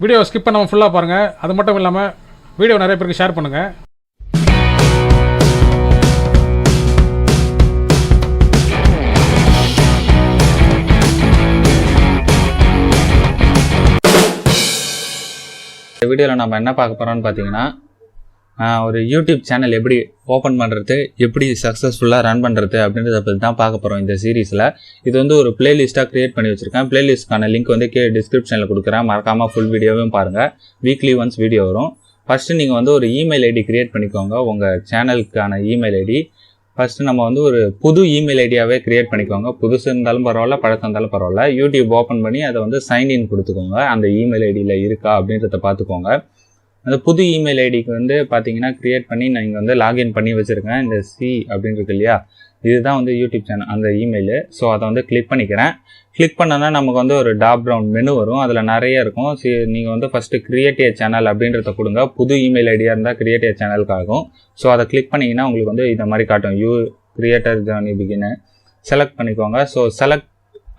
Video skip பண்ணாமல் ஃபுல்லாக பாருங்கள் அது மட்டும் இல்லாமல் வீடியோ நிறைய பேருக்கு ஷேர் பண்ணுங்கள் இந்த வீடியோவில் நம்ம என்ன பார்க்க போகிறோம்னு பார்த்தீங்கன்னா ஒரு யூடியூப் சேனல் எப்படி ஓப்பன் பண்ணுறது எப்படி சக்ஸஸ்ஃபுல்லாக ரன் பண்ணுறது அப்படின்றத பற்றி தான் பார்க்க போகிறோம் இந்த சீரீஸில் இது வந்து ஒரு பிளேலிஸ்ட்டாக க்ரியேட் பண்ணி வச்சுருக்கேன். பிளேலிஸ்ட்கான லிங்க் வந்து கீழே டிஸ்கிரிப்ஷனில் கொடுக்குறேன். மறக்காமல் ஃபுல் வீடியோவும் பாருங்கள் வீக்லி ஒன்ஸ் வீடியோ வரும். ஃபஸ்ட்டு நீங்கள் வந்து ஒரு இமெயில் ஐடி க்ரியேட் பண்ணிக்கோங்க. உங்கள் சேனலுக்கான இமெயில் ஐடி ஃபஸ்ட்டு நம்ம வந்து ஒரு புது இமெயில் ஐடியாவே க்ரியேட் பண்ணிக்கோங்க. புதுசு இருந்தாலும் பரவாயில்ல பழக்கம் இருந்தாலும் பரவாயில்ல. யூடியூப் ஓப்பன் பண்ணி அதை வந்து சைன்இன் கொடுத்துக்கோங்க. அந்த இமெயில் ஐடியில் இருக்கா அப்படின்றத பார்த்துக்கோங்க. அந்த புது இமெயில் ஐடிக்கு வந்து பார்த்தீங்கன்னா க்ரியேட் பண்ணி நான் இங்கே வந்து லாகின் பண்ணி வச்சுருக்கேன். இந்த சி அப்படின்னு இருக்கு இல்லையா? இதுதான் வந்து யூடியூப் சேனல் அந்த இமெயிலு ஸோ அதை வந்து கிளிக் பண்ணிக்கிறேன். கிளிக் பண்ணோன்னா நமக்கு வந்து ஒரு டாப் ப்ரௌன் மெனு வரும். அதில் நிறைய இருக்கும். சி நீங்கள் வந்து ஃபஸ்ட்டு கிரியேட் ஏ சேனல் அப்படின்றத கொடுங்க. புது இமெயில் ஐடியாக இருந்தால் கிரியேட் ஏ சேனலுக்கு ஆகும் ஸோ அதை கிளிக் பண்ணிங்கன்னா உங்களுக்கு வந்து இந்த மாதிரி காட்டும். யூ கிரியேட்டர் ஜர்னி பிகின்னு செலக்ட் பண்ணிக்கோங்க. ஸோ செலக்ட்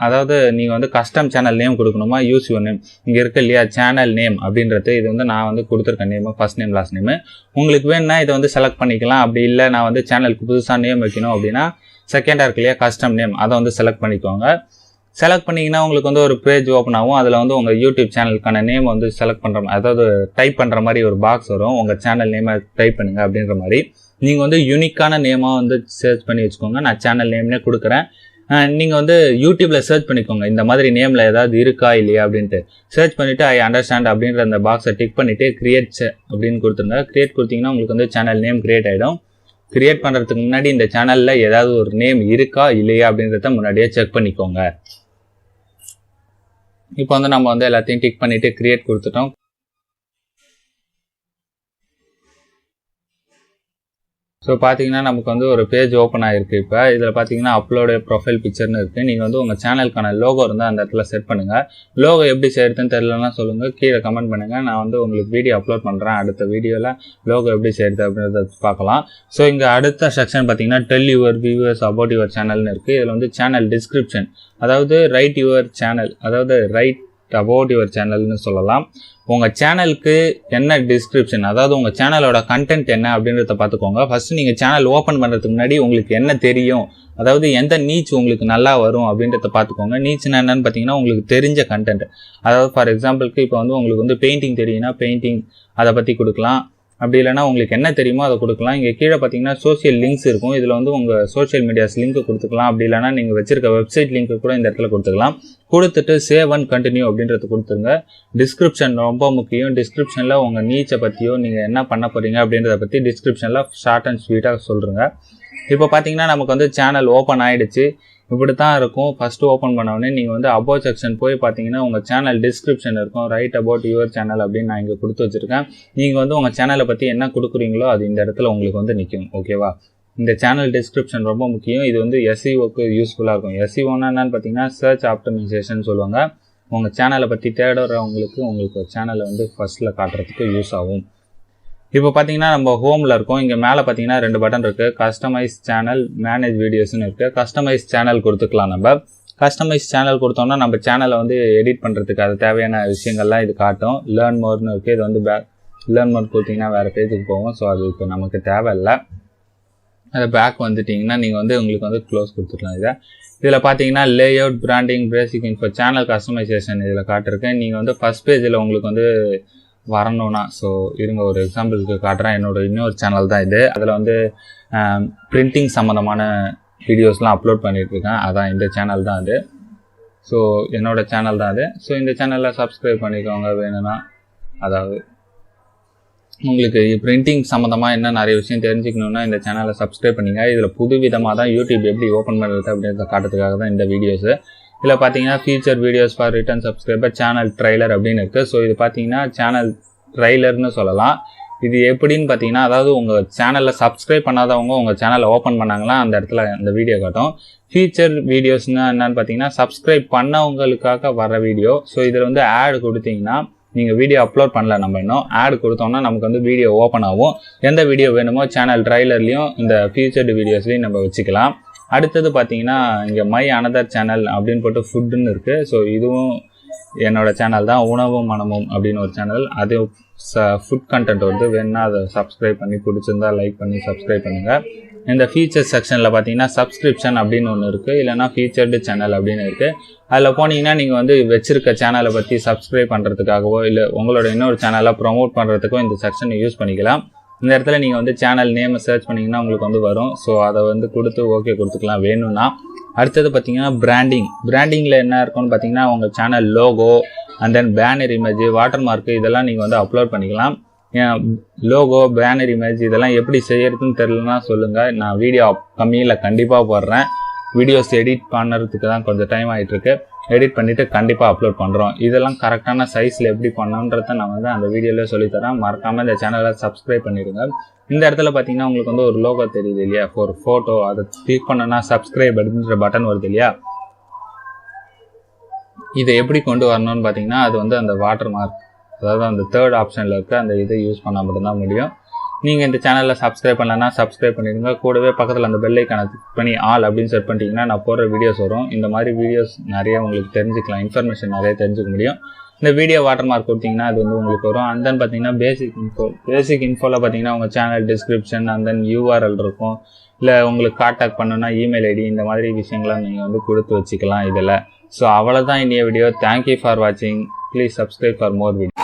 அதாவது நீங்கள் வந்து கஸ்டம் சேனல் நேம் கொடுக்கணுமா? யூஸ் யூர் நேம் இங்கே இருக்கு இல்லையா? சேனல் நேம் அப்படின்றது இது வந்து நான் வந்து கொடுத்துருக்கேன் name first name last name உங்களுக்கு வேணும்னா இதை வந்து செலக்ட் பண்ணிக்கலாம். அப்படி இல்லை நான் வந்து சேனலுக்கு புதுசாக நேம் வைக்கணும் அப்படின்னா செகண்டாக இருக்கு இல்லையா? கஸ்டம் நேம் அதை வந்து செலக்ட் பண்ணிக்கோங்க. செலக்ட் பண்ணிங்கன்னா உங்களுக்கு வந்து ஒரு பேஜ் ஓப்பன் ஆகும். அதில் வந்து உங்கள் யூடியூப் சேனலுக்கான நேம் வந்து செலக்ட் பண்ணுற மாதிரி அதாவது டைப் பண்ணுற மாதிரி ஒரு பாக்ஸ் வரும். உங்கள் சேனல் நேமை டைப் பண்ணுங்கள் அப்படின்ற மாதிரி. நீங்கள் வந்து யூனிக்கான நேமாக வந்து சர்ச் பண்ணி வச்சுக்கோங்க. நான் சேனல் நேம்னே கொடுக்குறேன். நீங்கள் வந்து யூடியூப்பில் சர்ச் பண்ணிக்கோங்க. இந்த மாதிரி நேமில் ஏதாவது இருக்கா இல்லையா அப்படின்ட்டு. சர்ச் பண்ணிவிட்டு ஐ அண்டர்ஸ்டாண்ட் அப்படின்ற அந்த பாக்ஸை டிக் பண்ணிவிட்டு கிரியேட் அப்படின்னு கொடுத்துருங்க கிரியேட் கொடுத்தீங்கன்னா உங்களுக்கு வந்து சேனல் நேம் கிரியேட் ஆகிடும் கிரியேட் பண்ணுறதுக்கு முன்னாடி இந்த சேனலில் ஏதாவது ஒரு நேம் இருக்கா இல்லையா அப்படின்றத முன்னாடியே செக் பண்ணிக்கோங்க. இப்போ வந்து நம்ம வந்து எல்லாத்தையும் டிக் பண்ணிவிட்டு கிரியேட் கொடுத்துட்டோம். ஸோ பார்த்தீங்கன்னா நமக்கு வந்து ஒரு பேஜ் ஓப்பன் ஆகிருக்கு இப்போ. இதில் பார்த்தீங்கன்னா அப்லோடு ப்ரொஃபைல் பிக்சர்னு இருக்குது நீங்கள் வந்து உங்கள் சேனலுக்கான லோகோ இருந்தால் அந்த இடத்துல செட் பண்ணுங்கள் லோகோ எப்படி செய்யறதுன்னு தெரிலன்னா சொல்லுங்கள் கீழே கமெண்ட் பண்ணுங்கள் நான் வந்து உங்களுக்கு வீடியோ அப்லோட் பண்ணுறேன் அடுத்த வீடியோவில் லோகோ எப்படி செய்யறது அப்படின்றத பார்க்கலாம். ஸோ இங்கே அடுத்த செக்ஷன் பார்த்தீங்கன்னா tell your viewers about your சேனல்னு இருக்குது இதில் வந்து சேனல் டிஸ்கிரிப்ஷன் அதாவது ரைட் யுவர் சேனல் அதாவது ரைட் அபவுட் யுவர் சேனல்னு சொல்லலாம். உங்கள் சேனலுக்கு என்ன டிஸ்கிரிப்ஷன் அதாவது உங்கள் சேனலோட கண்டென்ட் என்ன அப்படின்றத பார்த்துக்கோங்க. ஃபஸ்ட்டு நீங்கள் சேனல் ஓப்பன் பண்ணுறதுக்கு முன்னாடி உங்களுக்கு என்ன தெரியும் அதாவது எந்த நீச் உங்களுக்கு நல்லா வரும் அப்படின்றத பார்த்துக்கோங்க. நீச்னா என்னன்னு பார்த்தீங்கன்னா உங்களுக்கு தெரிஞ்ச கண்டென்ட் அதாவது ஃபார் எக்ஸாம்பிளுக்கு இப்போ வந்து உங்களுக்கு வந்து பெயிண்டிங் தெரியும்னா பெயிண்டிங் அதை பற்றி கொடுக்கலாம். அப்படி இல்லைன்னா உங்களுக்கு என்ன தெரியுமோ அதை கொடுக்கலாம். இங்கே கீழே பார்த்தீங்கன்னா சோஷியல் லிங்க்ஸ் இருக்கும். இதில் வந்து உங்கள் சோஷியல் மீடியாஸ் லிங்க் கொடுத்துக்கலாம். அப்படி இல்லைன்னா நீங்கள் வச்சிருக்க வெப்சைட் லிங்க்கு கூட இந்த இடத்துல கொடுத்துக்கலாம். கொடுத்துட்டு சேவ் அண்ட் கண்டினியூ அப்படின்றது கொடுத்துருங்க. டிஸ்கிரிப்ஷன் ரொம்ப முக்கியம். டிஸ்கிரிப்ஷனில் உங்கள் நீச்சை பற்றியோ நீங்கள் என்ன பண்ண போகிறீங்க அப்படின்றத பற்றி டிஸ்கிரிப்ஷனில் ஷார்ட் அண்ட் ஸ்வீட்டாக சொல்கிறேங்க இப்போ பார்த்தீங்கன்னா நமக்கு வந்து சேனல் ஓப்பன் ஆகிடுச்சு இப்படி தான் இருக்கும். ஃபஸ்ட்டு ஓப்பன் பண்ண உடனே நீங்கள் வந்து அபோட் செக்ஷன் போய் பார்த்தீங்கன்னா உங்கள் சேனல் டிஸ்கிரிப்ஷன் இருக்கும். ரைட் அபவுட் யுவர் சேனல் அப்படின்னு நான் இங்கே கொடுத்து வச்சுருக்கேன். நீங்கள் வந்து உங்கள் சேனலை பற்றி என்ன கொடுக்குறீங்களோ அது இந்த இடத்துல உங்களுக்கு வந்து நிற்கும் ஓகேவா இந்த சேனல் டிஸ்கிரிப்ஷன் ரொம்ப முக்கியம். இது வந்து எஸ்இஓக்கு யூஸ்ஃபுல்லாக இருக்கும். எஸ்இஓன்னா என்னன்னு பார்த்தீங்கன்னா சர்ச் ஆப்டமைசேஷன் சொல்லுவாங்க. உங்கள் சேனலை பற்றி தேடுறவங்களுக்கு உங்களுக்கு சேனலை வந்து ஃபர்ஸ்ட்டில் காட்டுறதுக்கு யூஸ் ஆகும். இப்போ பார்த்தீங்கன்னா நம்ம ஹோமில் இருக்கோம். இங்கே மேலே பார்த்தீங்கன்னா ரெண்டு பட்டன் இருக்குது கஸ்டமைஸ் சேனல் மேனேஜ் வீடியோஸ்னு இருக்குது கஸ்டமைஸ் சேனல் கொடுத்துக்கலாம் நம்ம. கஸ்டமைஸ் சேனல் கொடுத்தோம்னா நம்ம சேனலை வந்து எடிட் பண்ணுறதுக்கு அது தேவையான விஷயங்கள்லாம் இது காட்டும். லேர்ன் மோர்னு இருக்குது இது வந்து பேக் லேர்ன் மோர் கொடுத்தீங்கன்னா வேறு பேஜுக்கு போகும். ஸோ அது இப்போ நமக்கு தேவையில்லை. அது பேக் வந்துட்டிங்கன்னா நீங்கள் வந்து உங்களுக்கு வந்து க்ளோஸ் கொடுத்துக்கலாம் இதை. இதில் பார்த்தீங்கன்னா layout branding basic info channel customization இதில் காட்டிருக்கேன் நீங்கள் வந்து ஃபஸ்ட் பேஜில் உங்களுக்கு வந்து வரணும்னா ஸோ இருங்க ஒரு எக்ஸாம்பிளுக்கு காட்டுறேன். என்னோட இன்னொரு சேனல் தான் இது. அதில் வந்து பிரிண்டிங் சம்மந்தமான வீடியோஸ்லாம் அப்லோட் பண்ணிட்டுருக்கேன் அதான் இந்த சேனல் தான் அது. ஸோ என்னோட சேனல் தான் அது. ஸோ இந்த சேனலில் சப்ஸ்கிரைப் பண்ணிக்கோங்க வேணும்னா. அதாவது உங்களுக்கு பிரிண்டிங் சம்மந்தமாக என்ன நிறைய விஷயம் தெரிஞ்சுக்கணுன்னா இந்த சேனலை சப்ஸ்கிரைப் பண்ணிங்க இதில் புது விதமாக தான் யூடியூப் எப்படி ஓப்பன் பண்ணுறது அப்படின்றத காட்டுறதுக்காக தான் இந்த வீடியோஸு இதில் பார்த்தீங்கன்னா future videos for return subscriber channel trailer அப்படின்னு இருக்குது ஸோ இது பார்த்தீங்கன்னா சேனல் ட்ரைலர்னு சொல்லலாம். இது எப்படின்னு பார்த்தீங்கன்னா அதாவது உங்கள் சேனலில் சப்ஸ்கிரைப் பண்ணாதவங்க உங்கள் சேனலை ஓப்பன் பண்ணாங்களா அந்த இடத்துல அந்த வீடியோ காட்டும். ஃபீச்சர் வீடியோஸ்னா என்னன்னு பார்த்தீங்கன்னா சப்ஸ்கிரைப் பண்ணவங்களுக்காக வர வீடியோ ஸோ இதில் வந்து ஆட் கொடுத்தீங்கன்னா நீங்கள் வீடியோ அப்லோட் பண்ணல நம்ம இன்னும். ஆட் கொடுத்தோம்னா நமக்கு வந்து வீடியோ ஓப்பன் ஆகும். எந்த வீடியோ வேணுமோ சேனல் ட்ரைலர்லேயும் இந்த ஃபியூச்சர்டு வீடியோஸ்லையும் நம்ம வச்சுக்கலாம். அடுத்தது பார்த்தீங்கன்னா இங்கே மை அனதர் சேனல் அப்படின்னு போட்டு ஃபுட்டுன்னு இருக்குது ஸோ இதுவும் என்னோடய சேனல் தான். உணவும் மனமும் அப்படின்னு ஒரு சேனல் அது ஃபுட் கண்டென்ட் வந்து வேணுன்னா அதை சப்ஸ்கிரைப் பண்ணி பிடிச்சிருந்தா லைக் பண்ணி சப்ஸ்கிரைப் பண்ணுங்கள் இந்த ஃபீச்சர்ஸ் செக்ஷனில் பார்த்தீங்கன்னா சப்ஸ்கிரிப்ஷன் அப்படின்னு ஒன்று இருக்குது இல்லைனா ஃபீச்சர்டு சேனல் அப்படின்னு இருக்குது அதில் போனீங்கன்னா நீங்கள் வந்து வச்சுருக்க சேனலை பற்றி சப்ஸ்கிரைப் பண்ணுறதுக்காகவோ இல்லை உங்களோட இன்னொரு சேனலை ப்ரொமோட் பண்ணுறதுக்கோ இந்த செக்ஷனை யூஸ் பண்ணிக்கலாம். இந்த இடத்துல நீங்கள் வந்து சேனல் நேமை சர்ச் பண்ணிங்கன்னா உங்களுக்கு வந்து வரும். ஸோ அதை வந்து கொடுத்து ஓகே கொடுத்துக்கலாம். வேணும்னா அடுத்தது பார்த்தீங்கன்னா பிராண்டிங் பிராண்டிங்கில் என்ன இருக்கும்னு பார்த்தீங்கன்னா உங்கள் channel logo and then banner image water mark இதெல்லாம் நீங்கள் வந்து அப்லோட் பண்ணிக்கலாம். லோகோ பேனர் இமேஜ் இதெல்லாம் எப்படி செய்யறதுன்னு தெரிலனா சொல்லுங்கள் நான் வீடியோ கம்மியில் கண்டிப்பாக போடுறேன். வீடியோஸ் எடிட் பண்ணுறதுக்கு தான் கொஞ்சம் டைம் ஆகிட்டுருக்கு எடிட் பண்ணிவிட்டு கண்டிப்பாக அப்லோட் பண்ணுறோம் இதெல்லாம் கரெக்டான சைஸில் எப்படி பண்ணணுன்றத நான் வந்து அந்த வீடியோவில் சொல்லித்தரேன். மறக்காமல் இந்த சேனலை சப்ஸ்கிரைப் பண்ணிடுங்க. இந்த இடத்துல பார்த்தீங்கன்னா உங்களுக்கு வந்து ஒரு லோகோ தெரியுது இல்லையா? ஒரு ஃபோட்டோ அதை கிளிக் பண்ணனா சப்ஸ்கிரைப் அப்படின்ற பட்டன் வருது இல்லையா? இதை எப்படி கொண்டு வரணும்னு பார்த்தீங்கன்னா அது வந்து அந்த வாட்டர் மார்க் அதாவது அந்த தேர்ட் ஆப்ஷனில் இருக்க அந்த இதை யூஸ் பண்ணால் மட்டும்தான் முடியும். நீங்கள் இந்த சேனலில் சப்ஸ்கிரைப் பண்ணலன்னா சப்ஸ்கிரைப் பண்ணிடுங்க. கூடவே பக்கத்தில் அந்த பெல்லைக்கான கிளிக் பண்ணி ஆல் அப்படின்னு செட் பண்ணிட்டீங்கன்னா நான் போடுற வீடியோஸ் வரும். இந்த மாதிரி வீடியோஸ் நிறைய உங்களுக்கு தெரிஞ்சுக்கலாம். இன்ஃபர்மேஷன் நிறைய தெரிஞ்சுக்க முடியும். இந்த வீடியோ வாட்டர் மார்க் கொடுத்தீங்கன்னா அது வந்து உங்களுக்கு வரும். அண்ட் தென் பார்த்தீங்கன்னா பேசிக் இன்ஃபோ பேசிக் இன்ஃபோவில் பார்த்தீங்கன்னா உங்கள் channel description and then URL இருக்கும். இல்லை உங்களுக்கு காண்டாக்ட் பண்ணணும்னா இமெயில் ஐடி இந்த மாதிரி விஷயங்கள்லாம் நீங்கள் வந்து கொடுத்து வச்சுக்கலாம் இதில். ஸோ அவ்வளோதான் இனிய வீடியோ தேங்க்யூ ஃபார் வாட்சிங் please subscribe for more video